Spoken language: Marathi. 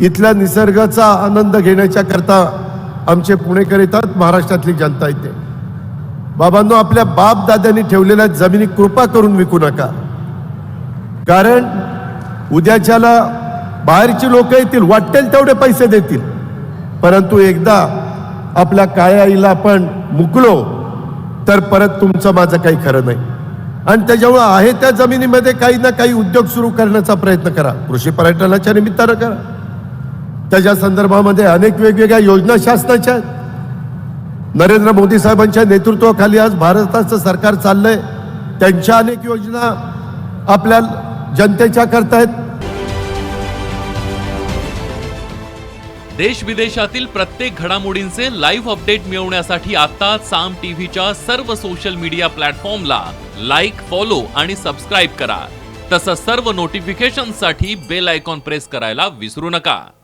इथल्या निसर्गाचा आनंद घेण्याच्या करता आमचे पुणेकर येतात महाराष्ट्रातली जनता येते बाबांनो आपल्या बाप दाद्यांनी ठेवलेल्या जमिनी कृपा करून विकू नका. कारण उद्याच्याला बाहेरची लोक येतील वाटेल तेवढे पैसे देतील. परंतु एकदा आपल्या काळ्या आईला आपण मुकलो तर परत तुमचं माझं काही खरं नाही. आणि त्याच्यामुळं आहे त्या जमिनीमध्ये काही ना काही उद्योग सुरू करण्याचा प्रयत्न करा. कृषी पर्यटनाच्या निमित्तानं करा. त्याच्या संदर्भामध्ये अनेक वेगवेगळ्या योजना शासनाच्या आहेत नरेंद्र मोदी साहेबांच्या नेतृत्वाखाली आज भारताचं सरकार चाललंय. त्यांच्या अनेक योजना आपल्या जनतेच्या करतायत. देश विदेशातील प्रत्येक घडामोडींचे लाईव्ह अपडेट मिळवण्यासाठी आता साम टीव्हीच्या सर्व सोशल मीडिया प्लॅटफॉर्मला लाईक फॉलो आणि सबस्क्राईब करा. तसंच सर्व नोटिफिकेशनसाठी बेल आयकॉन प्रेस करायला विसरू नका.